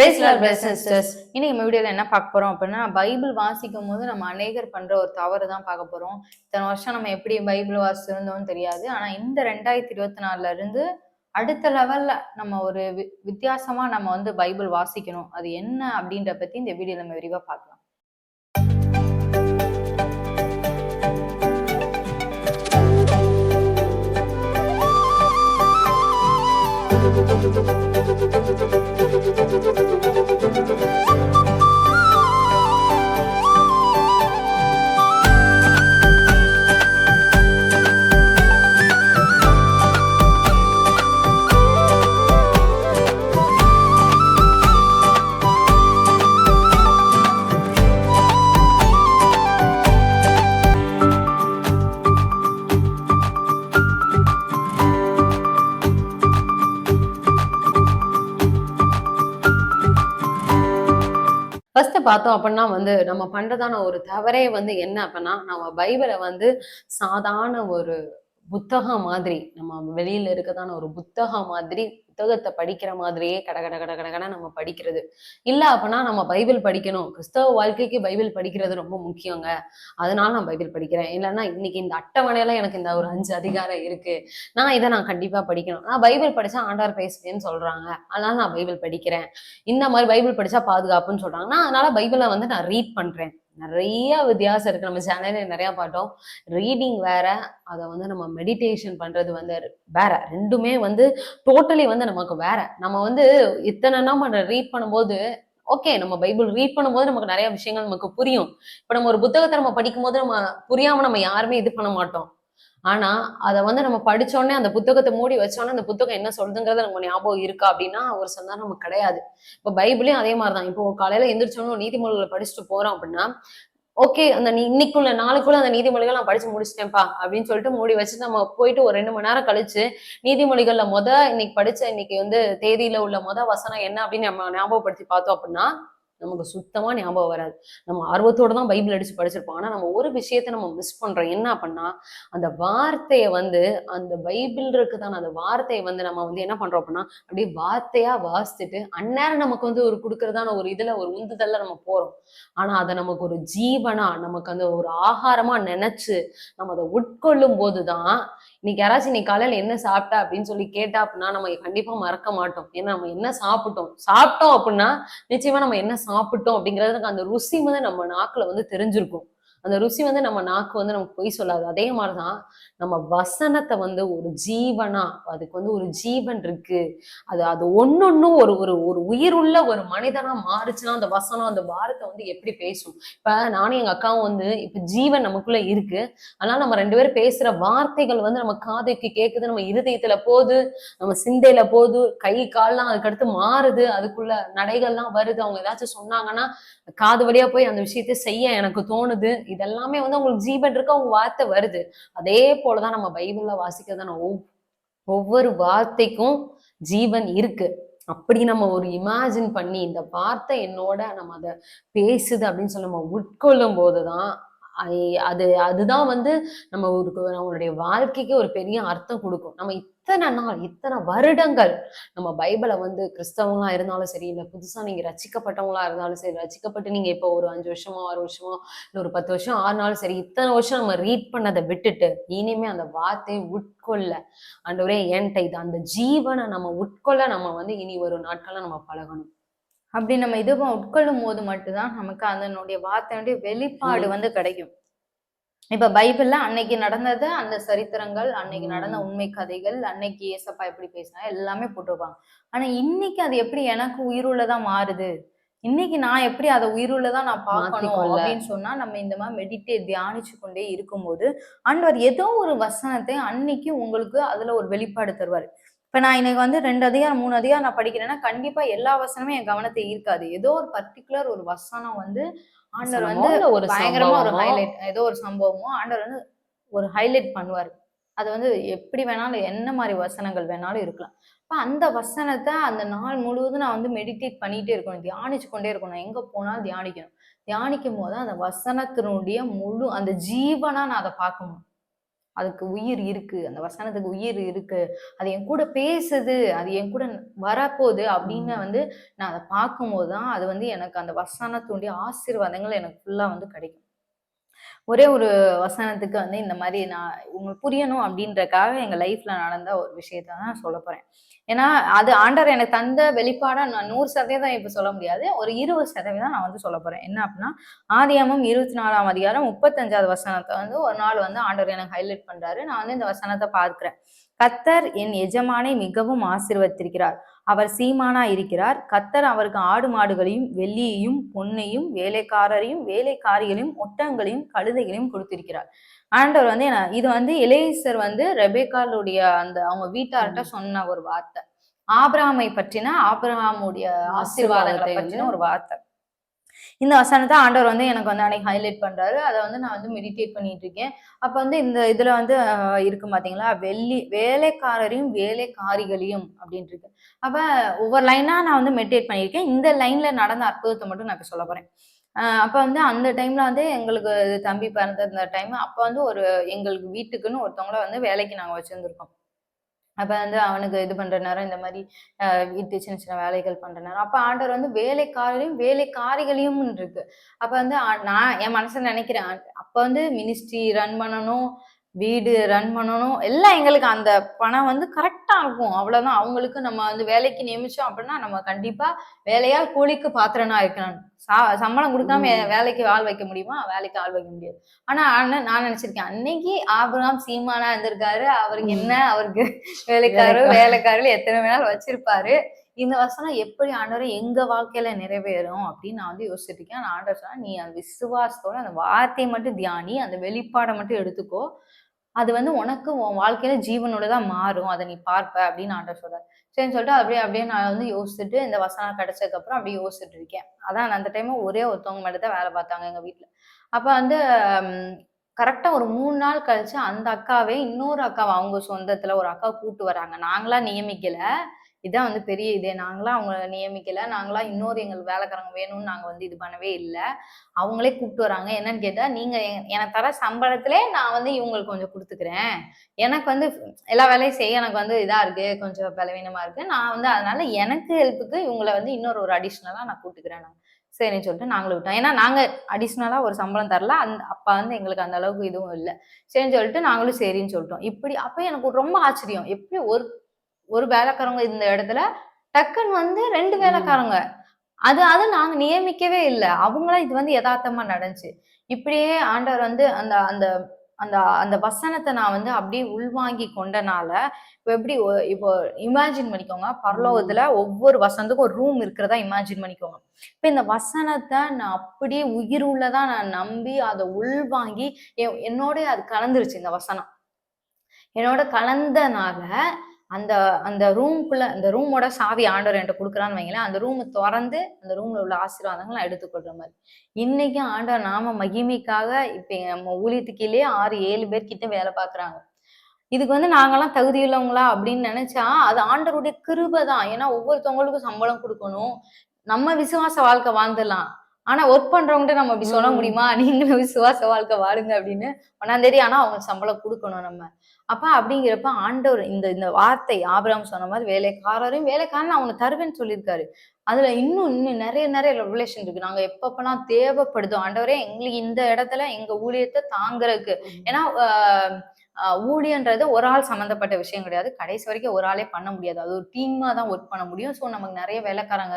இன்னைக்கு நம்ம வீடியோல என்ன பார்க்க போறோம் அப்படின்னா பைபிள் வாசிக்கும் போது நம்ம அநேகர் பண்ற ஒரு தவறு தான் பார்க்க போறோம். இத்தனை வருஷம் நம்ம எப்படி பைபிள் வாசிச்சிருந்தோம்னு தெரியாது. ஆனா இந்த ரெண்டாயிரத்தி இருபத்தி நாலுல இருந்து அடுத்த லெவல்ல நம்ம ஒரு வித்தியாசமா நம்ம வந்து பைபிள் வாசிக்கணும். அது என்ன அப்படின்ற பத்தி இந்த வீடியோல நம்ம விரிவா பார்க்கலாம். ஃபர்ஸ்ட் பார்த்தோம் அப்படின்னா வந்து நம்ம பண்றதான ஒரு தவறே வந்து என்ன அப்படின்னா நம்ம பைபிளை வந்து சாதாரண ஒரு புத்தகம் மாதிரி நம்ம வெளியில இருக்கதான ஒரு புத்தகம் மாதிரி புத்தகத்தை படிக்கிற மாதிரியே கட கட கட கட நம்ம படிக்கிறது. இல்ல அப்படின்னா நம்ம பைபிள் படிக்கணும். கிறிஸ்தவ வாழ்க்கைக்கு பைபிள் படிக்கிறது ரொம்ப முக்கியங்க. அதனால நான் பைபிள் படிக்கிறேன். இல்லைன்னா இன்னைக்கு இந்த அட்டவணையில எனக்கு இந்த ஒரு அஞ்சு அதிகாரம் இருக்கு. நான் இதை நான் கண்டிப்பா படிக்கணும். நான் பைபிள் படிச்சா ஆண்டார் பேசுவேன்னு சொல்றாங்க. அதனால நான் பைபிள் படிக்கிறேன். இந்த மாதிரி பைபிள் படிச்சா பாதுகாப்புன்னு சொல்றாங்க. நான் அதனால பைபிளை வந்து நான் ரீட் பண்றேன். நிறைய வித்தியாசம் இருக்கு. நம்ம சேனல்ல நிறைய பார்த்தோம். ரீடிங் வேற அதை வந்து நம்ம மெடிடேஷன் பண்றது வந்து வேற. ரெண்டுமே வந்து டோட்டலி வந்து நமக்கு வேற. நம்ம வந்து இத்தனை நம்ம ரீட் பண்ணும்போது ஓகே நம்ம பைபிள் ரீட் பண்ணும்போது நமக்கு நிறைய விஷயங்கள் நமக்கு புரியும். இப்ப நம்ம ஒரு புத்தகத்தை நம்ம படிக்கும்போது நம்ம புரியாம நம்ம யாருமே இது பண்ண மாட்டோம். ஆனா அதை வந்து நம்ம படிச்ச உடனே அந்த புத்தகத்தை மூடி வச்சோடனே அந்த புத்தகம் என்ன சொல்லுதுங்கிறது நமக்கு ஞாபகம் இருக்கா அப்படின்னா ஒரு சொன்னா நமக்கு கிடையாது. இப்ப பைபிளையும் அதே மாதிரிதான். இப்போ காலையில எந்திரிச்சோன்னு நீதிமொழிகளை படிச்சுட்டு போறோம் அப்படின்னா ஓகே அந்த இன்னைக்குள்ள நாளுக்குள்ள அந்த நீதிமொழிகள் நான் படிச்சு முடிச்சிட்டேன்ப்பா அப்படின்னு சொல்லிட்டு மூடி வச்சு நம்ம போயிட்டு ஒரு ரெண்டு மணி நேரம் கழிச்சு நீதிமொழிகள்ல முத இன்னைக்கு படிச்ச இன்னைக்கு வந்து தேதியில உள்ள முத வசனம் என்ன அப்படின்னு நம்ம ஞாபகப்படுத்தி பார்த்தோம் அப்படின்னா நமக்கு சுத்தமா ஞாபகம் வராது. நம்ம ஆர்வத்தோடு தான் பைபிள் அடிச்சு படிச்சிருப்போம். ஆனால் நம்ம ஒரு விஷயத்த நம்ம மிஸ் பண்றோம். என்ன பண்ணா அந்த வார்த்தையை வந்து அந்த பைபிள் இருக்குதான அந்த வார்த்தையை வந்து நம்ம வந்து என்ன பண்றோம் அப்படின்னா அப்படியே வார்த்தையா வாசிச்சுட்டு அந்நேரம் நமக்கு வந்து ஒரு கொடுக்கறதான ஒரு இதுல ஒரு உந்துதல்ல நம்ம போறோம். ஆனா அதை நமக்கு ஒரு ஜீவனா நமக்கு அந்த ஒரு ஆகாரமா நினைச்சு நம்ம அதை உட்கொள்ளும் போதுதான் இன்னைக்கு யாராச்சும் இன்னைக்கு காலையில என்ன சாப்பிட்டா அப்படின்னு சொல்லி கேட்டா அப்படின்னா நம்ம கண்டிப்பா மறக்க மாட்டோம். ஏன்னா நம்ம என்ன சாப்பிட்டோம்? சாப்பிட்டோம் அப்படின்னா நிச்சயமா நம்ம என்ன சாப்பிட்டோம் அப்படிங்கிறது அந்த ருசி வந்து நம்ம நாக்குல வந்து தெரிஞ்சிருக்கும். அந்த ருசி வந்து நம்ம நாக்கு வந்து நமக்கு பொய் சொல்லாது. அதே மாதிரிதான் நம்ம வசனத்தை வந்து ஒரு ஜீவனா அதுக்கு வந்து ஒரு ஜீவன் இருக்கு. அது அது ஒன்னொன்னும் ஒரு ஒரு ஒரு உயிருள்ள ஒரு மனிதனா மாறுச்சுன்னா அந்த வசனம் அந்த வாரத்தை வந்து எப்படி பேசும்? இப்ப நானும் எங்க அக்காவும் வந்து இப்ப ஜீவன் நமக்குள்ள இருக்கு. அதனால நம்ம ரெண்டு பேரும் பேசுற வார்த்தைகள் வந்து நம்ம காதுக்கு கேக்குது நம்ம இருதயத்துல போகுது நம்ம சிந்தையில போகுது கை கால்லாம் அதுக்கடுத்து மாறுது அதுக்குள்ள நடைகள்லாம் வருது. அவங்க ஏதாச்சும் சொன்னாங்கன்னா காது வழியா போய் அந்த விஷயத்த செய்ய எனக்கு தோணுது. இதெல்லாமே வந்து அவங்களுக்கு ஜீவன் இருக்கு அவங்க வார்த்தை வருது. அதே போலதான் நம்ம பைபிள்ல வாசிக்கிறதான ஒவ்வொரு வார்த்தைக்கும் ஜீவன் இருக்கு. அப்படி நம்ம ஒரு இமேஜின் பண்ணி இந்த வார்த்தை என்னோட நம்ம அதை பேசுது அப்படின்னு சொல்லி நம்ம உட்கொள்ளும் போதுதான் அது அதுதான் வந்து நம்ம ஒரு நம்மளுடைய வாழ்க்கைக்கு ஒரு பெரிய அர்த்தம் கொடுக்கும். நம்ம இத்தனை நாள் இத்தனை வருடங்கள் நம்ம பைபிளை வந்து கிறிஸ்தவங்களா இருந்தாலும் சரி இல்ல புதுசா நீங்க ரசிக்கப்பட்டவங்களா இருந்தாலும் சரி ரசிக்கப்பட்டு நீங்க இப்போ ஒரு அஞ்சு வருஷமோ ஆறு வருஷமோ இல்ல ஒரு பத்து வருஷம் ஆறுனாலும் சரி இத்தனை வருஷம் நம்ம ரீட் பண்ணதை விட்டுட்டு இனிமே அந்த வார்த்தையை உட்கொள்ள. ஆண்டவரே என்கிட்ட இது அந்த ஜீவனை நம்ம உட்கொள்ள நம்ம வந்து இனி ஒரு நாட்கள்ல நம்ம பழகணும். அப்படி நம்ம இது உட்கொள்ளும் போது மட்டும்தான் நமக்கு அதனுடைய வார்த்தையுடைய வெளிப்பாடு. வந்து கிடைக்கும். இப்ப பைபிள்ல அன்னைக்கு நடந்தது அந்த சரித்திரங்கள் அன்னைக்கு. நடந்த உண்மை கதைகள் அன்னைக்கு ஏசப்பா எப்படி பேசினா எல்லாமே போட்டிருப்பாங்க ஆனா இன்னைக்கு அது எப்படி எனக்கு உயிருள்ளதா மாறுது இன்னைக்கு நான் எப்படி அதை உயிருள்ளதா நான் பார்க்கணும். அப்படின்னு சொன்னா நம்ம இந்த மாதிரி மெடிடேட் தியானிச்சு கொண்டே இருக்கும்போது ஆண்டவர் ஏதோ ஒரு வசனத்தை அன்னைக்கு உங்களுக்கு அதுல ஒரு வெளிப்பாடு தருவார் இப்ப நான் இன்னைக்கு வந்து ரெண்டு அதிகாரம் மூணு அதிகாரம் நான் படிக்கிறேன்னா கண்டிப்பா எல்லா வசனமும் என் கவனத்தை ஈர்க்காது ஏதோ ஒரு பர்டிகுலர் ஒரு வசனம் வந்து ஆண்டவர் வந்து ஒரு பயங்கரமா ஒரு ஹைலைட் ஏதோ ஒரு சம்பவமோ ஆண்டவர் வந்து ஒரு ஹைலைட் பண்ணுவார். அது வந்து எப்படி வேணாலும் என்ன மாதிரி வசனங்கள் வேணாலும் இருக்கலாம். அப்ப அந்த வசனத்தை அந்த நாள் முழுவதும் நான் வந்து மெடிடேட் பண்ணிட்டே இருக்கணும் தியானிச்சு கொண்டே இருக்கணும். எங்க போனாலும் தியானிக்கணும். தியானிக்கும் போது அந்த வசனத்தினுடைய முழு அந்த ஜீவனா நான் அதை பார்க்கணும் அதுக்கு உயிர் இருக்கு. அந்த வசனத்துக்கு உயிர் இருக்கு. அது என் கூட பேசுது. அது என் கூட வரப்போகுது அப்படின்னு வந்து நான் அதை பார்க்கும்போது தான் அது வந்து எனக்கு அந்த வசனத்துடைய ஆசீர்வாதங்கள் எனக்கு ஃபுல்லா வந்து கிடைக்கும். ஒரே ஒரு வசனத்துக்கு வந்து இந்த மாதிரி நான் உங்களுக்கு புரியணும் அப்படின்றக்காக எங்க லைஃப்ல நடந்த ஒரு விஷயத்த தான் நான் சொல்ல போறேன். ஏன்னா அது ஆண்டர் எனக்கு தந்த வெளிப்பாடா நான் நூறு சதவீதம் இப்ப சொல்ல முடியாது. ஒரு இருபது சதவீதம் நான் வந்து சொல்ல போறேன். என்ன அப்படின்னா ஆதியாமம் இருபத்தி நாலாம் அதிகாரம் முப்பத்தஞ்சாவது வசனத்தை வந்து ஒரு நாள் வந்து ஆண்டவர் எனக்கு ஹைலைட் பண்றாரு. நான் வந்து இந்த வசனத்தை பார்க்குறேன். கத்தர் என் எஜமானை மிகவும் ஆசீர்வதித்திருக்கிறார். அவர் சீமானா இருக்கிறார். கத்தர் அவருக்கு ஆடு மாடுகளையும் வெள்ளியையும் பொன்னையும் வேலைக்காரரையும் வேலைக்காரிகளையும் ஒட்டங்களையும் கழுதைகளையும் கொடுத்திருக்கிறார். ஆண்டவர் வந்து என்ன இது வந்து இளையசர் வந்து ரெபேக்காலுடைய அந்த அவங்க வீட்டார்கிட்ட சொன்ன ஒரு வார்த்தை. ஆபிரகாமை பற்றின ஆபிரகாமுடைய ஆசீர்வாதங்களை பற்றின ஒரு வார்த்தை. இந்த வசனத்தை ஆண்டவர் வந்து எனக்கு வந்து அன்னைக்கு ஹைலைட் பண்றாரு. அதை வந்து நான் வந்து மெடிடேட் பண்ணிட்டு இருக்கேன். அப்ப வந்து இந்த இதுல வந்து இருக்கு பாத்தீங்களா? வெள்ளி வேலைக்காரரையும் வேலைக்காரிகளையும் அப்படின்ட்டு இருக்கு. அப்ப ஒவ்வொரு லைனா நான் வந்து மெடிடேட் பண்ணியிருக்கேன். இந்த லைன்ல நடந்த அற்புதத்தை மட்டும் நான் இப்ப சொல்ல போறேன். அப்ப வந்து அந்த டைம்ல வந்து எங்களுக்கு தம்பி பிறந்த டைம் அப்ப வந்து ஒரு எங்களுக்கு வீட்டுக்குன்னு ஒருத்தவங்கள வந்து வேலைக்கு நாங்க வச்சிருந்திருக்கோம். அப்ப வந்து அவனுக்கு இது பண்ற நேரம் இந்த மாதிரி வீட்டு சின்ன சின்ன வேலைகள் பண்ற நேரம். அப்ப ஆண்டவர் வந்து வேலைக்காரரையும் வேலைக்காரிகளையும் இருக்கு. அப்ப வந்து நான் என் மனசுல நினைக்கிறேன் ஆ- அப்ப வந்து மினிஸ்ட்ரி ரன் பண்ணணும் வீடு ரன் பண்ணணும். எல்லாம் எங்களுக்கு அந்த பணம் வந்து கரெக்டா இருக்கும். அவ்வளவுதான். அவங்களுக்கு நம்ம வந்து வேலைக்கு நியமிச்சோம் அப்படின்னா நம்ம கண்டிப்பா வேலையால் கூலிக்கு பாத்திரனா இருக்கணும். சா- சம்பளம் கொடுக்காம. வேலைக்கு ஆள் வைக்க முடியுமா? வேலைக்கு ஆள் வைக்க முடியாது. ஆனா அண்ணன் நான் நினைச்சிருக்கேன் அன்னைக்கு ஆபிரகாம் சீமானா இருந்திருக்காரு. அவருக்கு என்ன? அவருக்கு வேலைக்காரர் வேலைக்காரர். வேலைக்காரர்கள் எத்தனை வேணாலும் வச்சிருப்பாரு. இந்த வசனம் எப்படி ஆண்டவரை எங்க வாழ்க்கையில நிறைவேறும் அப்படின்னு நான் வந்து நான் ஆண்டவர் சொன்னா நீ அந்த விசுவாசத்தோட அந்த வார்த்தையை மட்டும் தியானி அந்த வெளிப்பாடை மட்டும் எடுத்துக்கோ. அது வந்து உனக்கு உன் வாழ்க்கையில ஜீவனோடதான் மாறும். அதை நீ பார்ப்ப அப்படின்னு ஆண்டர் சொல்றாரு. சரின்னு சொல்லிட்டு அப்படியே அப்படியே நான் வந்து யோசிச்சுட்டு இந்த வசனம் கிடைச்சதுக்கு அப்புறம் அப்படியே யோசிச்சுட்டு இருக்கேன். அதான் அந்த டைம் ஒரே ஒருத்தவங்க மட்டும் தான் வேலை பார்த்தாங்க எங்க வீட்டுல அப்ப வந்து கரெக்டா ஒரு மூணு நாள் கழிச்சு அந்த அக்காவே இன்னொரு அக்காவை அவங்க சொந்தத்துல ஒரு அக்கா கூட்டு வராங்க. நாங்களா நியமிக்கல. இதுதான் வந்து பெரிய இதே. நாங்களாம் அவங்கள நியமிக்கல. நாங்களாம் இன்னொரு எங்களுக்கு வேலைக்காரங்க வேணும்னு நாங்க வந்து இது பண்ணவே இல்லை. அவங்களே கூப்பிட்டு வராங்க. என்னன்னு கேட்டா நீங்க எனக்கு தர சம்பளத்திலே நான் வந்து இவங்களுக்கு கொஞ்சம் கொடுத்துக்கிறேன். எனக்கு வந்து எல்லா வேலையும் செய்ய எனக்கு வந்து இதா இருக்கு. கொஞ்சம் பலவீனமா இருக்கு. நான் வந்து அதனால எனக்கு ஹெல்ப்புக்கு இவங்களை வந்து இன்னொரு ஒரு அடிஷ்னலா நான் கூப்பிட்டுக்கிறேன் நான். சரின்னு சொல்லிட்டு நாங்களும் விட்டோம். ஏன்னா நாங்க அடிஷ்னலா ஒரு சம்பளம் தரல. அந்த அப்பா வந்து எங்களுக்கு அந்த அளவுக்கு இதுவும் இல்லை. சரின்னு சொல்லிட்டு நாங்களும் சரின்னு சொல்லிட்டோம். இப்படி அப்ப எனக்கு ரொம்ப ஆச்சரியம். எப்படி ஒரு ஒரு வேலைக்காரங்க இந்த இடத்துல டக்குன்னு வந்து ரெண்டு வேலைக்காரங்க. அது அது நாங்க நியமிக்கவே இல்லை. அவங்களா இது வந்து யதார்த்தமா நடந்துச்சு. இப்படியே ஆண்டவர் வந்து அந்த அந்த அந்த அந்த வசனத்தை நான் வந்து அப்படியே உள்வாங்கி கொண்டனால இப்போ எப்படி இப்போ இமேஜின் பண்ணிக்கோங்க. பரலோகத்துல ஒவ்வொரு வசனத்துக்கும் ஒரு ரூம் இருக்கிறதா இமேஜின் பண்ணிக்கோங்க. இப்ப இந்த வசனத்தை நான் அப்படியே உயிர் உள்ளதா நான் நம்பி அதை உள்வாங்கி என்- என்னோட அது கலந்துருச்சு இந்த வசனம். என்னோட கலந்தனால அந்த அந்த ரூம்குள்ள அந்த ரூமோட சாவி ஆண்டவர் என்கிட்ட கொடுக்குறான்னு வைங்களேன் அந்த ரூம் திறந்து அந்த ரூம்ல உள்ள ஆசீர்வாதங்கள் நான் எடுத்துக்கொள்ற மாதிரி. இன்னைக்கு ஆண்டவர் நாம மகிமைக்காக இப்ப நம்ம ஊழியத்துக்கீழே ஆறு ஏழு பேர் கிட்ட வேலை பார்க்குறாங்க. இதுக்கு வந்து நாங்கெல்லாம் தகுதியுள்ளவங்களா அப்படின்னு நினைச்சா அது ஆண்டவருடைய கிருபை தான். ஏன்னா ஒவ்வொருத்தவங்களுக்கும் சம்பளம் கொடுக்கணும். நம்ம விசுவாச வாழ்க்கை வாழ்ந்துடலாம். ஆனா ஒர்க் பண்றவங்ககிட்ட நம்ம அப்படி சொல்ல. முடியுமா? நீங்களும் விசுவாச வாழ்க்கை வாழுங்க அப்படின்னு ஒன்னாம் தேதி ஆனா அவங்க சம்பளம் கொடுக்கணும் நம்ம. அப்ப அப்படிங்கிறப்ப ஆண்டவர் இந்த இந்த வார்த்தை ஆபிரகாம் சொன்ன மாதிரி வேலைக்காரரையும் வேலைக்காரன் அவனை தருவேன்னு சொல்லியிருக்காரு. அதுல இன்னும் இன்னும் நிறைய நிறைய ரெவலேஷன் இருக்கு. நாங்க எப்பப்பெல்லாம் தேவைப்படுதோ ஆண்டவரே எங்களுக்கு இந்த இடத்துல எங்க ஊழியத்தை தாங்குறதுக்கு. ஏன்னா ஊழியன்றது ஒரு ஆள் சம்மந்தப்பட்ட விஷயம் கிடையாது. கடைசி வரைக்கும் ஒரு ஆளே பண்ண முடியாது. அது ஒரு டீமா தான் ஒர்க் பண்ண முடியும். ஸோ நமக்கு நிறைய வேலைக்காரங்க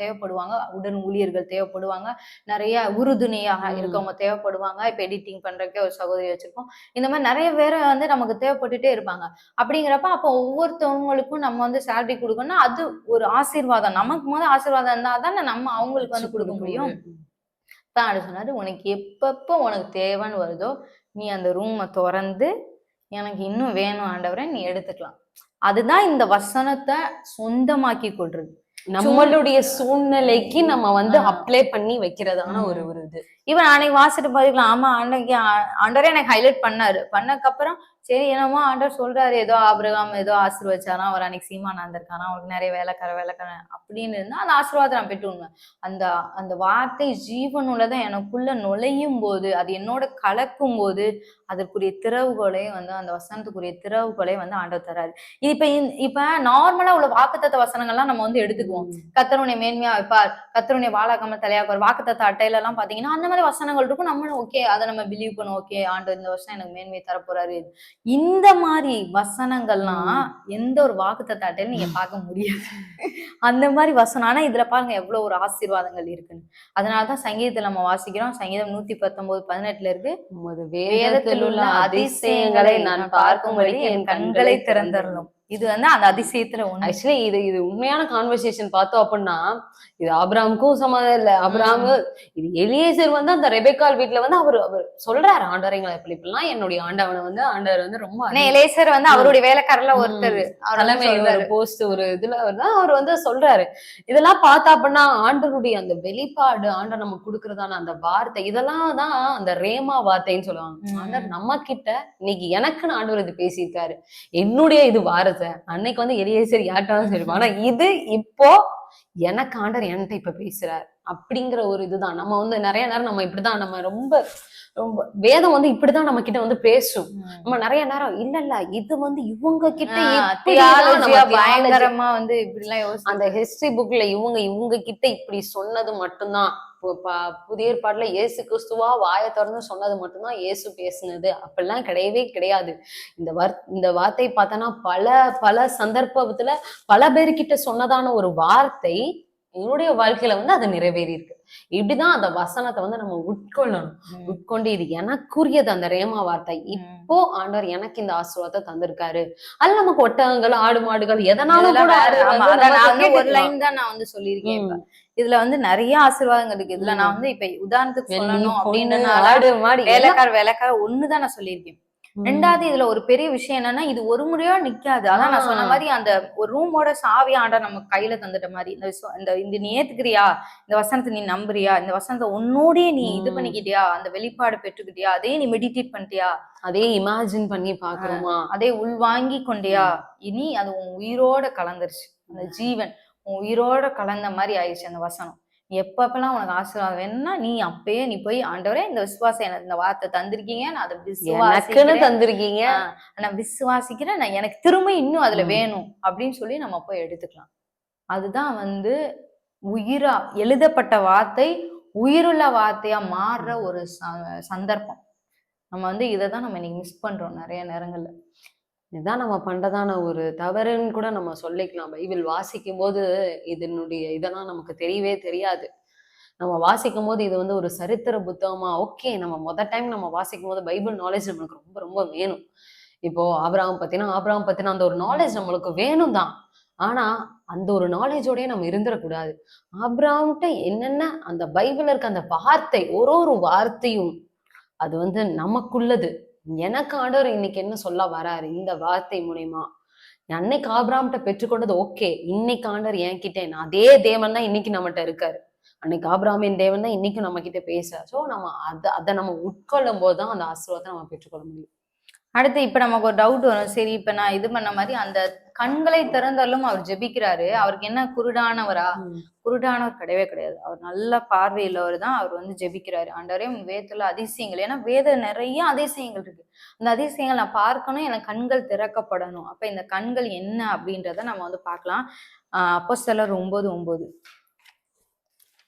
தேவைப்படுவாங்க. உடன் ஊழியர்கள் தேவைப்படுவாங்க. நிறைய உறுதுணையாக. இருக்கவங்க தேவைப்படுவாங்க. இப்ப எடிட்டிங் பண்றதுக்கே ஒரு சகோதரி வச்சிருக்கோம். இந்த மாதிரி நிறைய பேர் வந்து நமக்கு தேவைப்பட்டுட்டே இருப்பாங்க. அப்படிங்கிறப்ப அப்போ ஒவ்வொருத்தவங்களுக்கும் நம்ம வந்து சேலரி கொடுக்கணும்னா அது ஒரு ஆசீர்வாதம். நமக்கு முதல் ஆசீர்வாதம் இருந்தா தானே நம்ம அவங்களுக்கு வந்து கொடுக்க முடியும். தான் அப்படி சொன்னாரு உனக்கு எப்பப்போ உனக்கு தேவைன்னு வருதோ நீ அந்த ரூமை திறந்து எனக்கு இன்னும் வேணும் ஆண்டவரே நீ எடுத்துக்கலாம். அதுதான் இந்த வசனத்தை சொந்தமாக்கி கொள்றது. நம்மளுடைய சூழ்நிலைக்கு நம்ம வந்து. அப்ளை பண்ணி வைக்கிறதான. ஒரு ஒரு இது. இவன் அன்னைக்கு வாசிட்டு பாத்துக்கலாம் ஆமா அன்னைக்கு ஆண்டவரே எனக்கு ஹைலைட் பண்ணாரு. பண்ணக்கப்புறம் சரி என்னமோ ஆண்டவர் சொல்றாரு ஏதோ ஆபிரகாம் ஏதோ ஆசீர்வச்சாராம் அவர் அன்னைக்கு சீமான் வந்திருக்காராம் அவருக்கு நிறைய வேலைக்கார வேலைக்கார அப்படின்னு இருந்தா அந்த ஆசீர்வாதம் நான் பெற்று அந்த அந்த வார்த்தை ஜீவனுள்ளதான் எனக்குள்ள நுழையும் போது அது என்னோட கலக்கும் போது அதற்குரிய திறவுகோலை வந்து அந்த வசனத்துக்குரிய திறவுகோலை வந்து ஆண்டவர் தராரு. இப்ப இப்ப நார்மலா உள்ள வாக்குத்தத்த வசனங்கள்லாம் நம்ம வந்து எடுத்துக்குவோம். கத்தருடைய மேன்மையா வைப்பார் கத்தருடைய வாழாக்காம தலையாக்குவார் வாக்குத்தத்த அட்டையில எல்லாம் பாத்தீங்கன்னா அந்த மாதிரி வசனங்கள் இருக்கும். நம்மளும் ஓகே அதை நம்ம பிலீவ் பண்ணுவோம். ஓகே ஆண்டவர் இந்த வருஷம் எனக்கு மேன்மை தரப்போறாரு இந்த மாதிரி வசனங்கள்லாம் எந்த ஒரு வாக்குத்தத்த அட்டையில நீங்க பார்க்க முடியாது. அந்த மாதிரி வசனம். ஆனா இதுல பாருங்க எவ்வளவு ஒரு ஆசீர்வாதங்கள் இருக்குன்னு. அதனாலதான் சங்கீதத்துல நம்ம வாசிக்கிறோம். சங்கீதம் நூத்தி பத்தொன்பது பதினெட்டுல இருக்கு. வேதத்தில் உள்ள அதிசயங்களை நான் பார்க்கும்படி என் கண்களை திறந்தரணும் இது வந்து அந்த அதிசயத்துல ஒண்ணு. ஆக்சுவலி இது இது உண்மையான கான்வர்சேஷன் பார்த்தோம் அப்படின்னா இது ஆபிராமுக்கும் சம்மதம் இல்ல. ஆபிராம் இது எலியேசர் வந்து அந்த ரெபேக்கால் வீட்டுல வந்து அவர் அவர் சொல்றாரு ஆண்டவரைங்களை இப்படி இப்படிலாம். என்னுடைய ஆண்டவனை வந்து ஆண்டவர் வந்து ரொம்ப ஆனா எலேசர் வந்து அவருடைய வேலைக்காரர்ல. ஒருத்தர். தலைமை ஒரு. போஸ்ட் ஒரு இதுல தான் அவர் வந்து சொல்றாரு. இதெல்லாம் பார்த்தா அப்படின்னா ஆண்டவருடைய அந்த வெளிப்பாடு ஆண்டவர் நம்ம கொடுக்கறதான அந்த வார்த்தை இதெல்லாம் தான் அந்த ரேமா வார்த்தைன்னு சொல்லுவாங்க. ஆண்டவர் நம்ம கிட்ட இன்னைக்கு எனக்குன்னு ஆண்டவர் இது பேசியிருக்காரு. என்னுடைய இது வாரத்தை அன்னைக்கு வந்து எலியேசர் யார்ட்டாலும் சரி. ஆனா இது இப்போ எனக்கு ஆண்டவர் என்கிட்ட இப்ப பேசுறார். அப்படிங்கிற ஒரு இதுதான். நம்ம வந்து நிறைய நேரம் நம்ம இப்படிதான் நம்ம ரொம்ப ரொம்ப வேதம் வந்து இப்படிதான் நம்ம கிட்ட வந்து பேசும். நம்ம நிறைய நேரம் இல்ல இல்ல இது வந்து இவங்க கிட்ட பயங்கரமா வந்து இப்படி எல்லாம் அந்த ஹிஸ்டரி புக்ல இவங்க இவங்க கிட்ட இப்படி சொன்னது மட்டும்தான். புதிய ஏற்பாட்டுல இயேசு கிறிஸ்துவா வாயை திறந்து சொன்னது மட்டும்தான் இயேசு பேசுனது. அப்படிலாம் கிடையவே கிடையாது. இந்த வர் இந்த வார்த்தை பார்த்தோன்னா பல பல சந்தர்ப்பத்துல பல பேர்கிட்ட சொன்னதான ஒரு வார்த்தை என்னுடைய வாழ்க்கையில வந்து அது நிறைவேறி இருக்கு இப்படிதான் அந்த வசனத்தை வந்து நம்ம உட்கொள்ளணும். உட்கொண்டு இது எனக்குரியது அந்த ரேமா வார்த்தை. இப்போ ஆண்டவர் எனக்கு இந்த ஆசீர்வாதத்தை தந்திருக்காரு. அது நமக்கு ஒட்டகங்கள் ஆடு மாடுகள் எதனாலும் கூட ஒரு. லைன் தான் நான் வந்து சொல்லியிருக்கேன். இதுல வந்து நிறைய ஆசீர்வாதங்கள் இருக்கு. இதுல நான் வந்து இப்ப உதாரணத்துக்கு சொல்லணும் எல்லாம் வேலைக்கார வேலைக்கார ஒண்ணுதான் நான் சொல்லியிருக்கேன். ரெண்டாவது இதுல ஒரு பெரிய விஷயம் என்னன்னா இது ஒரு முறையா நிக்காது. அதான் நான் சொன்ன. மாதிரி அந்த ஒரு ரூமோட சாவி ஆண்டா நம்ம கையில தந்துட்ட மாதிரி. இந்த இந்த இந்த நீ ஏத்துக்கிறியா? இந்த வசனத்தை நீ நம்புறியா? இந்த வசனத்தை உன்னோடயே நீ இது. பண்ணிக்கிட்டியா? அந்த வெளிப்பாடு பெற்றுக்கிட்டியா? அதே நீ மெடிடேட் பண்ணிட்டியா? அதே இமேஜின் பண்ணி பாக்குறோமா அதே உள்வாங்கி கொண்டியா? இனி அது உன் உயிரோட கலந்துருச்சு. அந்த ஜீவன் உன் உயிரோட கலந்த மாதிரி ஆயிடுச்சு அந்த வசனம். எப்பப்பெல்லாம் உனக்கு ஆசீர்வாதம் வேணும்னா நீ அப்பயே நீ போய் ஆண்டவரே இந்த விசுவாசம் எனக்கு இந்த வார்த்தை தந்திருக்கீங்க நான் அதை விசுவாசிக்கிறேன். தந்திருக்கீங்க. நான் விசுவாசிக்கிறேன் நான் எனக்கு திரும்ப இன்னும் அதுல. வேணும் அப்படின்னு சொல்லி நம்ம போய் எடுத்துக்கலாம். அதுதான் வந்து உயிரா எழுதப்பட்ட வார்த்தை உயிருள்ள வார்த்தையா மாறுற ஒரு சந்தர்ப்பம். நம்ம வந்து இதை தான் நம்ம இன்னைக்கு மிஸ் பண்றோம் நிறைய நேரங்கள்ல. இதுதான் நம்ம பண்றதான ஒரு தவறுன்னு கூட நம்ம சொல்லிக்கலாம். பைபிள் வாசிக்கும் போது இதனுடைய இதெல்லாம் நமக்கு தெரியவே தெரியாது. நம்ம வாசிக்கும் போது இது வந்து ஒரு சரித்திர புத்தகமா? ஓகே நம்ம மொதல் டைம் நம்ம வாசிக்கும் போது பைபிள் நாலேஜ் நம்மளுக்கு ரொம்ப ரொம்ப வேணும். இப்போ ஆபராம் பத்தினா ஆபிரகாம் பத்தினா அந்த ஒரு நாலேஜ் நம்மளுக்கு வேணும் தான். ஆனா அந்த ஒரு நாலேஜோடய நம்ம இருந்துடக்கூடாது. ஆப்ராம்கிட்ட என்னென்ன அந்த பைபிள் இருக்க அந்த வார்த்தை ஒரு ஒரு வார்த்தையும் அது வந்து நமக்குள்ளது. எனக்கு ஆண்டவர் இன்னைக்கு என்ன சொல்ல வராரு? இந்த வார்த்தை மூலியமா. அன்னைக்கு ஆபிராம்கிட்ட பெற்றுக்கொண்டது ஓகே. இன்னைக்கு ஆண்டவர் என்கிட்ட அதே தேவன் தான் இன்னைக்கு நம்மகிட்ட இருக்காரு. அன்னைக்கு ஆபிரகாமின் தேவன் தான் இன்னைக்கு நம்ம கிட்ட பேசுறாரு. சோ நம்ம அதை அதை நம்ம உட்கொள்ளும் போது தான் அந்த ஆசீர்வாதத்தை நம்ம பெற்றுக்கொள்ள முடியும். அடுத்து இப்ப நமக்கு ஒரு டவுட் வரும். சரி இப்ப நான் இது பண்ண மாதிரி அந்த கண்களை திறந்தாலும் அவர் ஜெபிக்கிறாரு. அவருக்கு என்ன குருடானவரா? குருடானவர் கிடையவே கிடையாது. அவர் நல்ல பார்வையுள்ளவர் தான் அவர் வந்து ஜெபிக்கிறாரு. ஆண்டவரே வேதத்துல அதிசயங்கள். ஏன்னா வேத நிறைய அதிசயங்கள் இருக்கு. அந்த அதிசயங்கள் நான் பார்க்கணும் எனக்கு கண்கள் திறக்கப்படணும். அப்ப இந்த கண்கள் என்ன அப்படின்றத நம்ம வந்து பார்க்கலாம். ஆஹ் அப்போ சிலர் ஒன்பது ஒன்பது.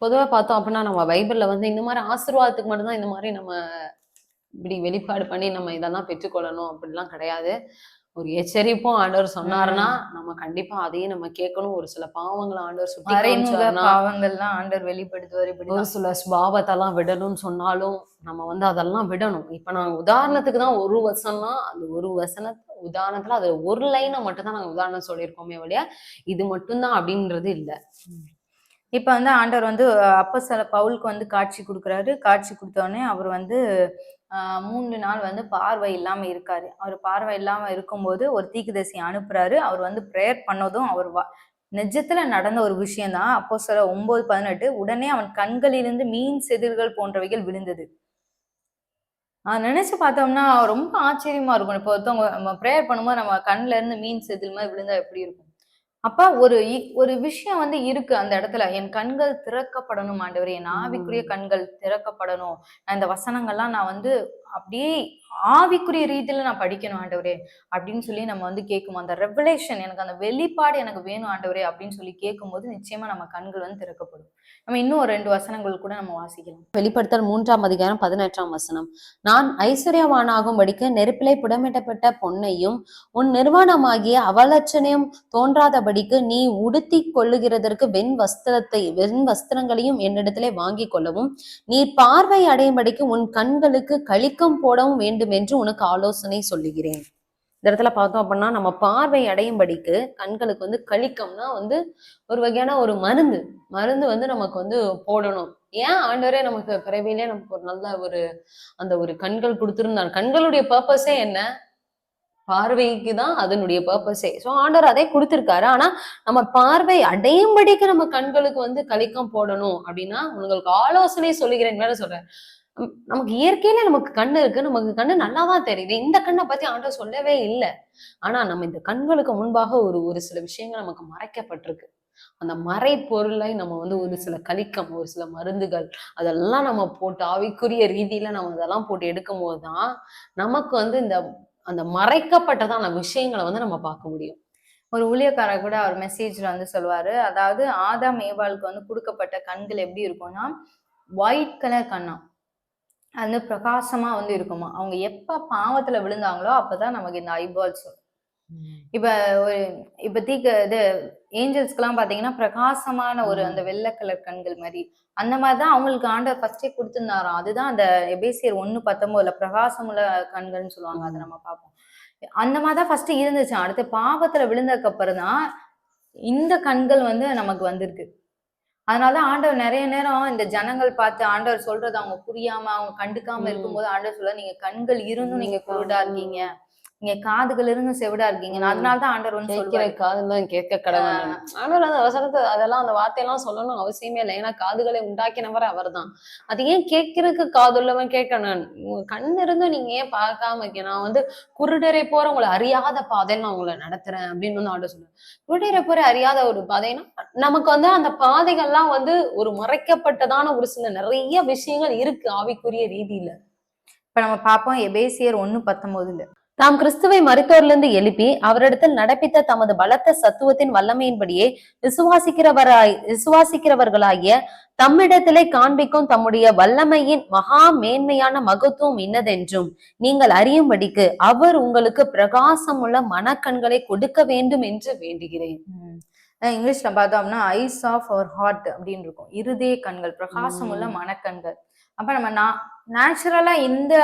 பொதுவா பார்த்தோம் அப்படின்னா நம்ம பைபிள்ல வந்து இந்த மாதிரி ஆசீர்வாதத்துக்கு மட்டும்தான் இந்த மாதிரி நம்ம இப்படி வெளிப்பாடு பண்ணி நம்ம இதெல்லாம் பெற்றுக்கொள்ளணும் அப்படிலாம் கிடையாது. ஒரு எச்சரிப்பும் ஆண்டவர் சொன்னாருன்னா நம்ம கண்டிப்பா அதையும் நம்ம கேட்கணும். ஒரு சில பாவங்களை ஆண்டவர் காமிச்சாருன்னா பாவங்கள்லாம் ஆண்டவர் வெளிப்படுத்துவார் இப்படி ஒரு சில ஸ்பாவத்தெல்லாம் விடணும்னு சொன்னாலும் நம்ம வந்து அதெல்லாம் விடணும். இப்ப நான் உதாரணத்துக்கு தான் ஒரு வசனம்னா அந்த ஒரு வசனத்தை உதாரணத்துல அது ஒரு லைனை மட்டும் தான் நாங்க உதாரணம் சொல்லியிருக்கோமே வழியா இது மட்டும்தான் அப்படின்றது இல்ல. இப்ப வந்து ஆண்டவர் வந்து அப்போ சில பவுலுக்கு வந்து காட்சி கொடுக்குறாரு. காட்சி கொடுத்தோடனே அவர் வந்து மூன்று நாள் வந்து பார்வை இல்லாம இருக்காரு. அவர் பார்வை இல்லாம இருக்கும்போது ஒரு தீக்குதசி அனுப்புறாரு. அவர் வந்து ப்ரேயர் பண்ணதும் அவர் வா நிஜத்துல நடந்த ஒரு விஷயம்தான். அப்போ சில ஒன்பது பதினெட்டு உடனே அவன் கண்களிலிருந்து மீன் செதில்கள் போன்றவைகள் விழுந்தது. ஆஹ் நினைச்சு பார்த்தோம்னா ரொம்ப ஆச்சரியமா இருக்கும். இப்போ ஒருத்தவங்க நம்ம ப்ரேயர் பண்ணும்போது நம்ம கண்ணுல இருந்து மீன் செதில் மாதிரி விழுந்தா எப்படி இருக்கும்? அப்ப ஒரு ஒரு விஷயம் வந்து இருக்கு அந்த இடத்துல. என் கண்கள் திறக்கப்படணும் ஆண்டவரே. என் ஆவிக்குரிய கண்கள் திறக்கப்படணும். நான் இந்த வசனங்கள்லாம் நான் வந்து அப்படியே ஆவிக்குரிய ரீதியில நான் படிக்கணும் ஆண்டவரே அப்படின்னு சொல்லி நம்ம வந்து கேட்கும் அந்த ரெவலேஷன் எனக்கு அந்த வெளிப்பாடு எனக்கு வேணும் ஆண்டவரே அப்படின்னு சொல்லி கேட்கும்போது நிச்சயமா நம்ம கண்கள் வந்து திறக்கப்படும். நம்ம இன்னும் ஒரு ரெண்டு வசனங்கள் கூட நம்ம வாசிக்கலாம். வெளிப்படுத்தல் மூன்றாம் அதிகாரம் பதினெட்டாம் வசனம். நான் ஐஸ்வர்யவானாகும்படிக்கு நெருப்பிலை புடமிடப்பட்ட பொன்னையும் உன் நிர்வாணமாகிய அவலட்சணையும் தோன்றாதபடிக்கு நீ உடுத்தி கொள்ளுகிறதற்கு வெண் வஸ்திரத்தை வெண் வஸ்திரங்களையும் என்னிடத்திலே வாங்கிக் கொள்ளவும் நீ பார்வை அடையும்படிக்கு உன் கண்களுக்கு கழிக்கம் போடவும் வேண்டும் என்று உனக்கு ஆலோசனை சொல்லுகிறேன். இந்த இடத்துல பார்த்தோம் அப்படின்னா நம்ம பார்வை அடையும்படிக்கு கண்களுக்கு வந்து கழிக்கம்னா வந்து ஒரு வகையான ஒரு மருந்து மருந்து வந்து நமக்கு வந்து போடணும். ஏன் ஆண்டவரே நமக்கு பிறவிலே நமக்கு ஒரு நல்ல ஒரு அந்த ஒரு கண்கள் கொடுத்துருந்தாங்க கண்களுடைய பர்பஸே என்ன? பார்வைக்கு தான் அதனுடைய பர்பஸே ஸோ ஆண்டவர் அதே கொடுத்துருக்காரு. ஆனா நம்ம பார்வை அடையும்படிக்கு நம்ம கண்களுக்கு வந்து கலிக்கம் போடணும் அப்படின்னா உங்களுக்கு ஆலோசனை சொல்லுகிறேன். வேற சொல்றேன். நமக்கு இயற்கையில நமக்கு கண்ணு இருக்கு. நமக்கு கண்ணு நல்லா தான் தெரியுது. இந்த கண்ணை பத்தி ஆண்டோ சொல்லவே இல்லை. ஆனா நம்ம இந்த கண்களுக்கு முன்பாக ஒரு ஒரு சில விஷயங்கள் நமக்கு மறைக்கப்பட்டிருக்கு. அந்த மறை பொருளை நம்ம வந்து ஒரு சில கலிக்கம் ஒரு சில மருந்துகள் அதெல்லாம் நம்ம போட்டு ஆவிக்குரிய ரீதியில நம்ம அதெல்லாம் போட்டு எடுக்கும் போதுதான் நமக்கு வந்து இந்த அந்த மறைக்கப்பட்டதான விஷயங்களை வந்து நம்ம பார்க்க முடியும். ஒரு ஊழியக்காரர் கூட அவர் மெசேஜ்ல வந்து சொல்லுவாரு. அதாவது ஆதாம் ஏவாளுக்கு வந்து கொடுக்கப்பட்ட கண்கள் எப்படி இருக்கும்னா ஒயிட் கலர் கண்ணா. அது வந்து பிரகாசமா வந்து இருக்குமா? அவங்க எப்ப பாவத்துல விழுந்தாங்களோ அப்பதான் நமக்கு இந்த ஐபால்ஸ் இப்ப ஒரு இப்போதைக்கு இது ஏஞ்சல்ஸ்க்கெல்லாம் பாத்தீங்கன்னா பிரகாசமான ஒரு அந்த வெள்ளை கலர் கண்கள் மாதிரி. அந்த மாதிரிதான் அவங்களுக்கு ஆண்டவர் ஃபர்ஸ்டே கொடுத்திருந்தாராம். அதுதான் அந்த எபேசியர் ஒண்ணு பத்தொன்பதுல பிரகாசமுள்ள கண்கள்னு சொல்லுவாங்க. அதை நம்ம பார்ப்போம். அந்த மாதிரிதான் ஃபர்ஸ்ட் இருந்துச்சு. அடுத்து பாவத்துல விழுந்ததுக்கு அப்புறம் தான் இந்த கண்கள் வந்து நமக்கு வந்திருக்கு. அதனாலதான் ஆண்டவர் நிறைய நேரம் இந்த ஜனங்கள் பார்த்து ஆண்டவர் சொல்றது அவங்க புரியாம அவங்க கண்டுக்காம. இருக்கும்போது ஆண்டவர் சொல்ல நீங்க கண்கள் இருந்தும் நீங்க குருடா இருக்கீங்க நீங்க காதுகள் இருந்தும் செவிடா இருக்கீங்க. ம். அதனாலதான் ஆண்டவர் வந்து கேட்கிற காதெல்லாம் கேட்க கடவுள். ஆனால் அந்த வசனத்தை அதெல்லாம் அந்த வார்த்தையெல்லாம் சொல்லணும் அவசியமே இல்லை. ஏன்னா காதுகளை உண்டாக்கினவர் அவர்தான். அது ஏன் கேட்கறதுக்கு காதுள்ளவன் கேட்கணும்? கண் இருந்தும் நீங்க ஏன் பார்க்காம இருக்கீங்க? நான் வந்து குருடரை போற உங்களை அறியாத பாதையில் நான் உங்களை நடத்துறேன் அப்படின்னு வந்து ஆண்டு சொல்லுவேன் குருடரை போற அறியாத ஒரு பாதைனா நமக்கு வந்து அந்த பாதைகள்லாம் வந்து ஒரு மறைக்கப்பட்டதான ஒரு சில நிறைய விஷயங்கள் இருக்கு ஆவிக்குரிய ரீதியில. இப்ப நம்ம பார்ப்போம் எபேசியர் ஒண்ணு பத்தொன்பதுல. தாம் கிறிஸ்துவை மரித்தோரிலிருந்து எழுப்பி அவரிடத்தில் நடப்பித்த தமது பலத்த சத்துவத்தின் வல்லமையின்படியே விசுவாசிக்கிறவராய் விசுவாசிக்கிறவர்களாகிய தம்மிடத்திலே காண்பிக்கும் தம்முடைய வல்லமையின் மகா மேன்மையான மகத்துவம் இன்னதென்றும் நீங்கள் அறியும்படிக்கு அவர் உங்களுக்கு பிரகாசமுள்ள மனக்கண்களை கொடுக்க வேண்டும் என்று வேண்டுகிறேன். இங்கிலீஷ்ல பார்த்தோம்னா ஐஸ் ஆஃப் அவர் ஹார்ட் அப்படின்னு இருக்கும். இருதய கண்கள் பிரகாசமுள்ள. மனக்கண்கள். அப்போ நம்ம நேச்சுரலா இந்த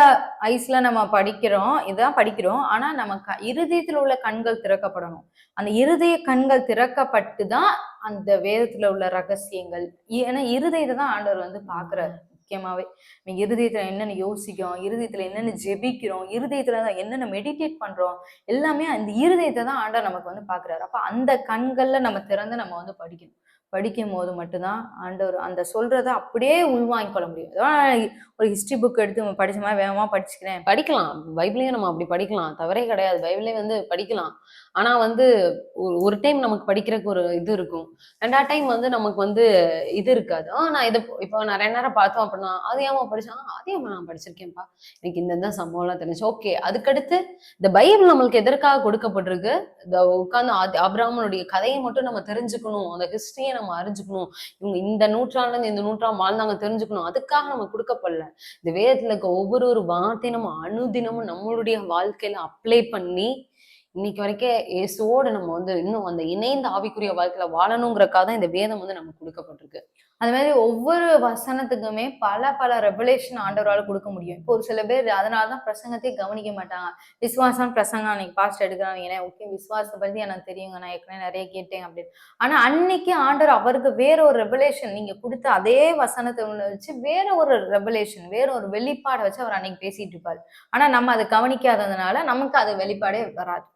ஐஸில் நம்ம படிக்கிறோம் இதான் படிக்கிறோம். ஆனால் நம்ம க- இருதயத்தில் உள்ள கண்கள் திறக்கப்படணும். அந்த இருதய கண்கள் திறக்கப்பட்டு தான் அந்த வேதத்தில் உள்ள ரகசியங்கள். ஏன்னா இருதயத்தை தான் ஆண்டவர் வந்து பார்க்குறாரு முக்கியமாகவே நம்ம இருதயத்தில் என்னென்ன யோசிக்கிறோம் இருதயத்தில் என்னென்ன ஜெபிக்கிறோம் இருதயத்தில் தான் என்னென்ன மெடிடேட் பண்ணுறோம் எல்லாமே அந்த இருதயத்தை தான் ஆண்டவர் நமக்கு வந்து பார்க்குறாரு. அப்போ அந்த கண்களில் நம்ம திறந்து நம்ம வந்து படிக்கணும். படிக்கும் போது மட்டும்தான் ஆண்டவர் அந்த சொல்றத அப்படியே உள்வாங்கிக்கொள்ள முடியும். ஒரு ஹிஸ்டரி புக் எடுத்து நம்ம படிச்ச மாதிரி வேகமா படிச்சுக்கிறேன். படிக்கலாம். பைபிளையும் நம்ம அப்படி படிக்கலாம். தவறே கிடையாது. பைபிளே வந்து படிக்கலாம். ஆனா வந்து ஒரு- ஒரு டைம் நமக்கு படிக்கிறதுக்கு ஒரு இது இருக்கும். ரெண்டாவது டைம் வந்து நமக்கு வந்து இது இருக்காது. ஆ நான் இதை இப்போ நிறைய நேரம் பார்த்தோம் அப்படின்னா அது ஏமா படிச்சேன் அது ஏமா நான் படிச்சிருக்கேன்ப்பா? எனக்கு இந்த சம்பவம்லாம் தெரிஞ்சு. ஓகே அதுக்கடுத்து இந்த பைபிள் நம்மளுக்கு எதற்காக கொடுக்கப்பட்டிருக்கு? இந்த உட்காந்து ஆதி அபிராமனுடைய கதையை மட்டும் நம்ம தெரிஞ்சுக்கணும். அந்த ஹிஸ்டரியை நம்ம அறிஞ்சுக்கணும். இவங்க இந்த நூற்றாண்டுல இருந்து இந்த நூற்றாண்டு வாழ்ந்தாங்க தெரிஞ்சுக்கணும். அதுக்காக நம்ம கொடுக்கப்படல. இந்த வேதத்துல இருக்க ஒவ்வொரு ஒரு வார்த்தையும் நம்ம அனுதினமும் நம்மளுடைய வாழ்க்கையில அப்ளை பண்ணி இன்னைக்கு வரைக்கும் இயேசுவோட நம்ம வந்து இன்னும் அந்த இணைந்த ஆவிக்குரிய வாழ்க்கையில வாழணுங்கிறக்காக தான் இந்த வேதம் வந்து நமக்கு கொடுக்கப்பட்டிருக்கு. அது மாதிரி ஒவ்வொரு வசனத்துக்குமே பல பல ரெவலேஷன் ஆண்டவரால் கொடுக்க முடியும். இப்போ ஒரு சில பேர் அதனாலதான் பிரசங்கத்தையே கவனிக்க மாட்டாங்க. விசுவாசம் பிரசங்கம் அன்னைக்கு பாஸ்ட் எடுக்கிறாங்க. ஏன்னா ஓகே விசுவாசத்தை பத்தி எனக்கு தெரியுங்க. நான் ஏற்கனவே நிறைய கேட்டேன் அப்படின்னு. ஆனா அன்னைக்கு ஆண்டவர் அவருக்கு வேற ஒரு ரெவலேஷன் நீங்க கொடுத்த அதே வசனத்தை உள்ள வச்சு வேற ஒரு ரெவலேஷன் வேற ஒரு வெளிப்பாடை வச்சு அவர் அன்னைக்கு பேசிட்டு இருப்பாரு. ஆனா நம்ம அதை கவனிக்காததுனால நமக்கு அது வெளிப்பாடே வராது.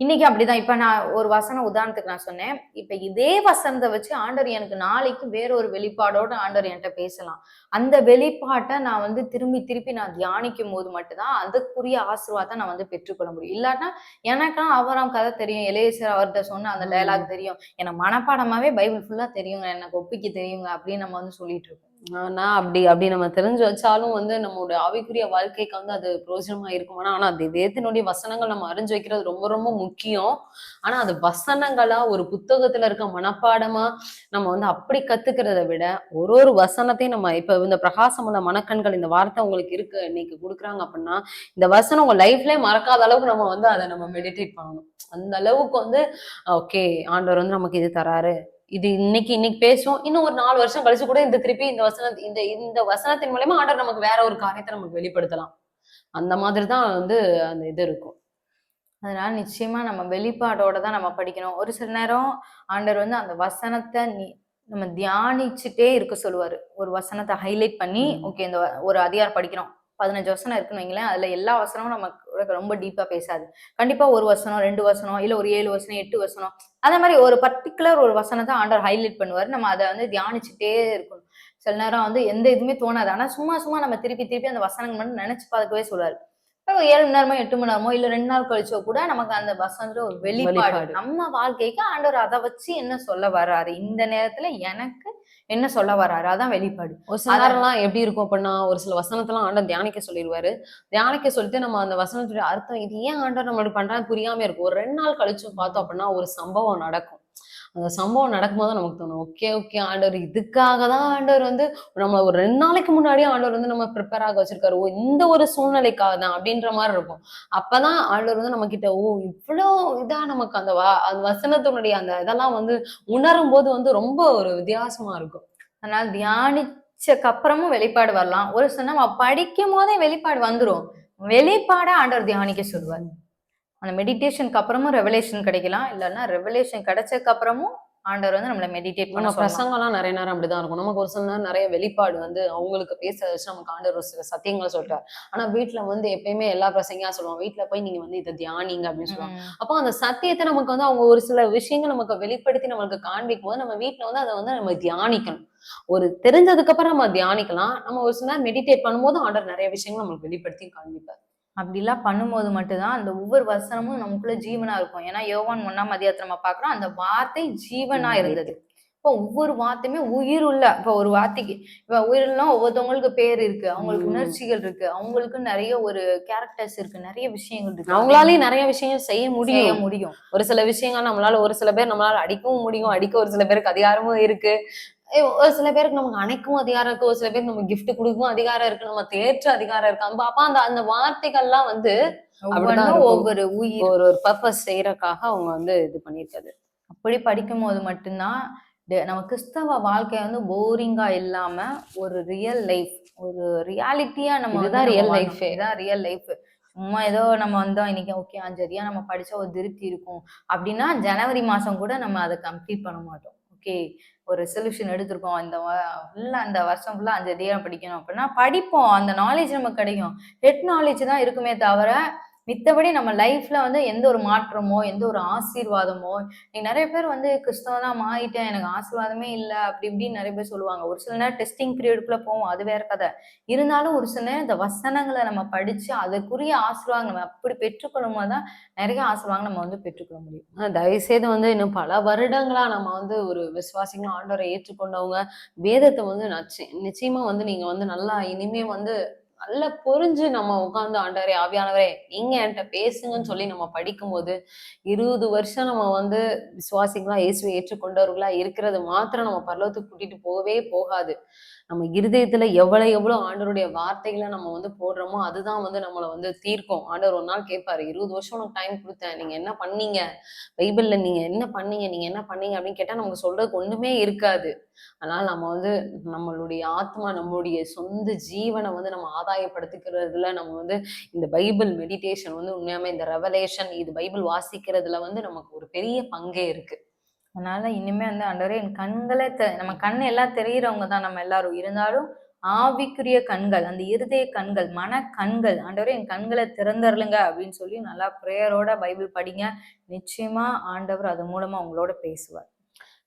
இன்னைக்கு அப்படிதான். இப்ப நான் ஒரு வசனம் உதாரணத்துக்கு நான் சொன்னேன். இப்ப இதே வசனத்தை வச்சு ஆண்டவர் எனக்கு நாளைக்கு வேற ஒரு வெளிப்பாடோட ஆண்டவர் என்கிட்ட பேசலாம். அந்த வெளிப்பாட்டை நான் வந்து திரும்பி திருப்பி நான் தியானிக்கும் போது மட்டும்தான் அதுக்குரிய ஆசீர்வாதத்தை நான் வந்து பெற்றுக்கொள்ள முடியும். இல்லாட்டா எனக்கா அவராம் கதை தெரியும். இளையசர் அவர்கிட்ட சொன்ன அந்த ம். டயலாக் தெரியும். எனக்கு மனப்பாடமாவே பைபிள் ஃபுல்லா தெரியுங்க. எனக்கு ஒப்பிக்க தெரியுங்க அப்படின்னு நம்ம வந்து சொல்லிட்டு இருக்கோம். நான் அப்படி அப்படி நம்ம தெரிஞ்சு வச்சாலும் வந்து நம்மளோட ஆவிக்குரிய வாழ்க்கைக்கு வந்து அது பிரயோஜனமா இருக்குமானா ஆனா அது வேத்தினுடைய வசனங்கள் நம்ம அறிஞ்சு வைக்கிறது ரொம்ப ரொம்ப முக்கியம். ஆனா அது வசனங்களா ஒரு புத்தகத்துல இருக்க மனப்பாடமா நம்ம வந்து அப்படி கத்துக்கிறத விட ஒரு ஒரு வசனத்தையும் நம்ம இப்ப இந்த பிரகாசம் அந்த மனக்கண்கள் இந்த வார்த்தை உங்களுக்கு இருக்கு இன்னைக்கு கொடுக்குறாங்க அப்படின்னா இந்த வசனம் உங்க லைஃப்லயே மறக்காத அளவுக்கு நம்ம வந்து அதை நம்ம மெடிடேட் பண்ணணும். அந்த அளவுக்கு வந்து ஓகே ஆண்டவர் வந்து நமக்கு இது தராரு. இது இன்னைக்கு இன்னைக்கு பேசுவோம். இன்னும் ஒரு நாலு வருஷம் கழிச்சு கூட இந்த திருப்பி இந்த வசன இந்த இந்த வசனத்தின் மூலயமா ஆண்டவர் நமக்கு வேற ஒரு காரியத்தை நமக்கு வெளிப்படுத்தலாம். அந்த மாதிரி தான் வந்து அந்த இது இருக்கும். அதனால நிச்சயமா நம்ம வெளிப்பாடோட தான் நம்ம படிக்கணும். ஒரு சில நேரம் ஆண்டவர் வந்து அந்த வசனத்தை நீ நம்ம தியானிச்சுட்டே இருக்க சொல்லுவாரு. ஒரு வசனத்தை ஹைலைட் பண்ணி. ஓகே இந்த ஒரு அதிகாரம் படிக்கிறோம். பதினஞ்சு வசனம் இருக்குன்னு வைங்களேன். அதுல எல்லா வசனமும் நமக்கு ரொம்ப டீப்பா பேசாது. கண்டிப்பா ஒரு வசனம் ரெண்டு வசனம் இல்ல ஒரு ஏழு வசனம் எட்டு வசனம் அந்த மாதிரி ஒரு பர்டிகுலர் ஒரு வசனத்தை ஆண்டவர் ஹைலைட் பண்ணுவார். நம்ம அதை வந்து தியானிச்சுட்டே இருக்கணும். சில நேரம் வந்து எந்த இதுவுமே தோணாது. ஆனா சும்மா சும்மா நம்ம திருப்பி திருப்பி அந்த வசனங்கள் மட்டும் நினைச்சு பார்க்கவே சொல்லுவாரு. ஒரு ஏழு மணி நேரமோ எட்டு மணி நேரமோ இல்ல ரெண்டு நாள் கழிச்சோ கூட நமக்கு அந்த வசனத்துல ஒரு வெளிப்பாடு. நம்ம வாழ்க்கைக்கு ஆண்டவர் அதை வச்சு என்ன சொல்ல வர்றாரு? இந்த நேரத்துல எனக்கு என்ன சொல்ல வர்றாரு அதான் வெளிப்பாடு. ஒரு. நேரம்லாம் எப்படி இருக்கும் அப்படின்னா ஒரு சில வசனத்தெல்லாம் ஆண்டவர் தியானிக்க சொல்லிடுவாரு. தியானிக்க சொல்லிட்டு நம்ம அந்த வசனத்துடைய அர்த்தம் இது ஏன் ஆண்டவர் நம்மளுக்கு பண்றான்னு புரியாம இருக்கும். ஒரு ரெண்டு நாள் கழிச்சு பார்த்தோம் அப்படின்னா ஒரு சம்பவம் நடக்கும். அந்த சம்பவம் நடக்கும்போது நமக்கு தோணும் ஓகே ஓகே ஆண்டவர் இதுக்காக தான் ஆண்டவர் வந்து நம்ம ஒரு ரெண்டு நாளைக்கு முன்னாடியே ஆண்டவர் வந்து நம்ம ப்ரிப்பேர் ஆக வச்சிருக்காரு. ஓ இந்த ஒரு சூழ்நிலைக்காக தான் அப்படின்ற மாதிரி இருக்கும். அப்பதான் ஆண்டவர் வந்து நம்ம கிட்ட ஓ இவ்வளோ இதா நமக்கு அந்த வா அந்த வசனத்தினுடைய அந்த இதெல்லாம் வந்து உணரும் போது வந்து ரொம்ப ஒரு வித்தியாசமா இருக்கும். அதனால தியானிச்சக்கு அப்புறமும் வெளிப்பாடு வரலாம். ஒரு சில நம்ம படிக்கும் போதே வெளிப்பாடு வந்துரும். வெளிப்பாட ஆண்டவர் தியானிக்க சொல்லுவார். அந்த மெடிடேஷனுக்கு அப்புறமும் ரெவலேஷன் கிடைக்கலாம். இல்லைன்னா ரெவலேஷன் கிடைச்சதுக்கு அப்புறமும் ஆண்டவர் வந்து நம்மள மெடிடேட் பண்ண பிரசங்கம்லாம் நிறைய நேரம் அப்படிதான் இருக்கும். நமக்கு ஒரு சில நேரம் நிறைய வெளிப்பாடு வந்து அவங்களுக்கு பேச வச்சு நமக்கு ஆண்டவர் ஒரு சில சத்தியங்களை சொல்றாரு ஆனா வீட்ல வந்து எப்பயுமே எல்லா பிரசங்கியா சொல்லுவாங்க வீட்ல போய் நீங்க வந்து இதை தியானிங்க அப்படின்னு சொல்லுவாங்க. அப்போ அந்த சத்தியத்தை நமக்கு வந்து அவங்க ஒரு சில விஷயங்கள் நமக்கு வெளிப்படுத்தி நம்மளுக்கு காண்பிக்கும் போது நம்ம வீட்ல வந்து அதை வந்து நம்ம தியானிக்கணும். ஒரு தெரிஞ்சதுக்கு அப்புறம் நம்ம தியானிக்கலாம். நம்ம ஒரு சில நேரம் மெடிடேட் பண்ணும்போது ஆண்டவர் நிறைய விஷயங்கள் நம்மளுக்கு வெளிப்படுத்தி காண்பிப்பார். அப்படிலாம் பண்ணும்போது மட்டும்தான் அந்த ஒவ்வொரு வசனமும் நமக்குள்ள ஜீவனா இருக்கும். ஏன்னா யோவான் மதியத்தை நம்ம பாக்குறோம் அந்த வார்த்தை ஜீவனா இருந்தது. இப்போ ஒவ்வொரு வார்த்தையுமே உயிர் உள்ள இப்போ ஒரு வார்த்தைக்கு இப்போ உயிரெல்லாம் ஒவ்வொருத்தவங்களுக்கு பேர் இருக்கு அவங்களுக்கு. உணர்ச்சிகள் இருக்கு அவங்களுக்கு நிறைய ஒரு கேரக்டர்ஸ் இருக்கு நிறைய விஷயங்கள் இருக்கு. அவங்களாலேயும் நிறைய விஷயம் செய்ய முடியும். முடியும். ஒரு சில விஷயங்கள் நம்மளால ஒரு சில பேர் நம்மளால அடிக்கவும் முடியும் அடிக்க ஒரு சில பேருக்கு அதிகாரமும் இருக்கு. ஒரு சில பேருக்கு நமக்கு அணைக்கவும் அதிகாரம் இருக்கு ஒரு சில பேருக்கு நம்ம gift கொடுக்கவும் அதிகாரம் இருக்கு நம்ம தேற்ற அதிகாரம் இருக்கு அப்ப அப்ப அந்த அந்த வார்த்தைகள்லாம் வந்து. ஒவ்வொரு உயிர் ஒரு ஒரு பர்பஸ் செய்யறதுக்காக அவங்க வந்து இது பண்ணிருக்காது அப்படி படிக்கும் போது மட்டும்தான் நம்ம கிறிஸ்தவ வாழ்க்கை வந்து போரிங்கா இல்லாம ஒரு ரியல் லைஃப் ஒரு ரியாலிட்டியா நம்ம இதுதான் நம்ம வாழணும். life-ஏ. இதுதான் ரியல் லைஃப் சும்மா ஏதோ நம்ம வந்தோம் இன்னைக்கு ஓகே அஞ்சரியா நம்ம படிச்சா ஒரு திருப்தி இருக்கும் அப்படின்னா ஜனவரி மாசம் கூட நம்ம அதை கம்ப்ளீட் பண்ண மாட்டோம் ஓகே ஒரு ரெசல்யூஷன் எடுத்திருக்கோம். இந்த ஃபுல்லாக அந்த வருஷம் ஃபுல்லாக அஞ்சு அதிகாரம் படிக்கணும் அப்படின்னா படிப்போம். அந்த நாலேஜ் நமக்கு கிடைக்கும். ஹெட் நாலேஜ் தான் இருக்குமே தவிர மித்தபடி நம்ம லைஃப்ல வந்து எந்த ஒரு மாற்றமோ எந்த ஒரு ஆசீர்வாதமோ நீங்க நிறைய பேர் வந்து கிறிஸ்தவனா மாறிட்டேன் எனக்கு ஆசீர்வாதமே இல்லை அப்படி இப்படின்னு நிறைய பேர் சொல்லுவாங்க. ஒரு சில நேரம் டெஸ்டிங் பீரியடுக்குள்ள போவோம் அது வேற கதை. இருந்தாலும் ஒரு சில நேரம் இந்த வசனங்களை நம்ம படிச்சு அதுக்குரிய ஆசீர்வாதம் நம்ம அப்படி பெற்றுக்கொள்ளும் போது தான் நிறைய ஆசீர்வாதம் நம்ம வந்து பெற்றுக்கொள்ள முடியும். தயவுசெய்து வந்து இன்னும் பல வருடங்களா நம்ம வந்து ஒரு விசுவாசிகளும் ஆண்டவரை ஏற்றுக்கொண்டவங்க வேதத்தை வந்து நச்சு நிச்சயமா வந்து நீங்க வந்து நல்லா இனிமே வந்து நல்லா புரிஞ்சு நம்ம உட்காந்து ஆண்டவரே ஆவியானவரே நீங்க என்கிட்ட பேசுங்கன்னு சொல்லி நம்ம படிக்கும்போது இருபது வருஷம் நம்ம வந்து விசுவாசிகளா இயேசுவை ஏற்றுக்கொண்டவர்களா இருக்கிறது மாத்திரம் நம்ம பரலோகத்துக்கு கூட்டிட்டு போகவே போகாது. நம்ம இருதயத்துல எவ்வளவு எவ்வளவு ஆண்டவருடைய வார்த்தைகளை நம்ம வந்து போடுறோமோ அதுதான் வந்து நம்மளை வந்து தீர்க்கும். ஆண்டவர் ஒரு நாள் கேட்பாரு இருபது வருஷம் உனக்கு டைம் கொடுத்தேன் நீங்க என்ன பண்ணீங்க? பைபிள்ல நீங்க என்ன பண்ணீங்க? நீங்க என்ன பண்ணீங்க? அப்படின்னு கேட்டா நமக்கு சொல்றதுக்கு ஒண்ணுமே இருக்காது. அதனால நம்ம வந்து நம்மளுடைய ஆத்மா நம்மளுடைய சொந்த ஜீவனை வந்து நம்ம ஆதாயப்படுத்திக்கிறதுல நம்ம வந்து இந்த பைபிள் மெடிடேஷன் வந்து உண்மையாமே இந்த ரெவலேஷன் இது பைபிள் வாசிக்கிறதுல வந்து நமக்கு ஒரு பெரிய பங்கே இருக்கு. அதனால இனிமே வந்து ஆண்டவரே என் கண்களே தெ நம்ம கண் எல்லாம் தெரியிறவங்க தான் நம்ம எல்லாரும். இருந்தாலும் ஆவிக்குரிய கண்கள் அந்த இருதய கண்கள் மன கண்கள் ஆண்டவரே என் கண்களை திறந்தரலுங்க அப்படின்னு சொல்லி நல்லா ப்ரேயரோட பைபிள் படிங்க. நிச்சயமா ஆண்டவர் அது மூலமா உங்களோட பேசுவார்.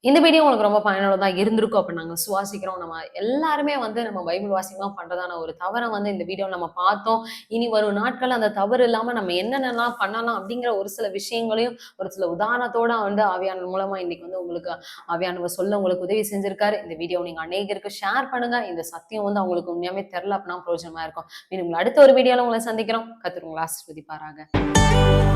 இந்த வீடியோ உங்களுக்கு ரொம்ப பயனுள்ளதாக இருந்திருக்கும் அப்போ நாங்கள் சுவாசிக்கிறோம். நம்ம எல்லாருமே வந்து நம்ம பைபிள் வாசிக்கலாம் பண்ணுறதான ஒரு தவறை வந்து இந்த வீடியோ நம்ம பார்த்தோம். இனி வரும் நாட்கள் அந்த தவறு இல்லாமல் நம்ம என்னென்னலாம் பண்ணலாம் அப்படிங்கிற ஒரு சில விஷயங்களையும் ஒரு சில உதாரணத்தோட வந்து ஆவியானவர் மூலமாக இன்னைக்கு வந்து உங்களுக்கு ஆவியானவர் சொல்ல உங்களுக்கு உதவி செஞ்சிருக்காரு. இந்த வீடியோ நீங்கள் அநேகருக்கு ஷேர் பண்ணுங்க. இந்த சத்தியம் வந்து அவங்களுக்கு உண்மையாகவே தெரில அப்படின்னா பிரயோஜனமாக இருக்கும். மீண்டும் உங்களை அடுத்த ஒரு வீடியோவில் உங்களை சந்திக்கிறோம். கத்துருங்களா ஆசிர்வதிப்பாராக.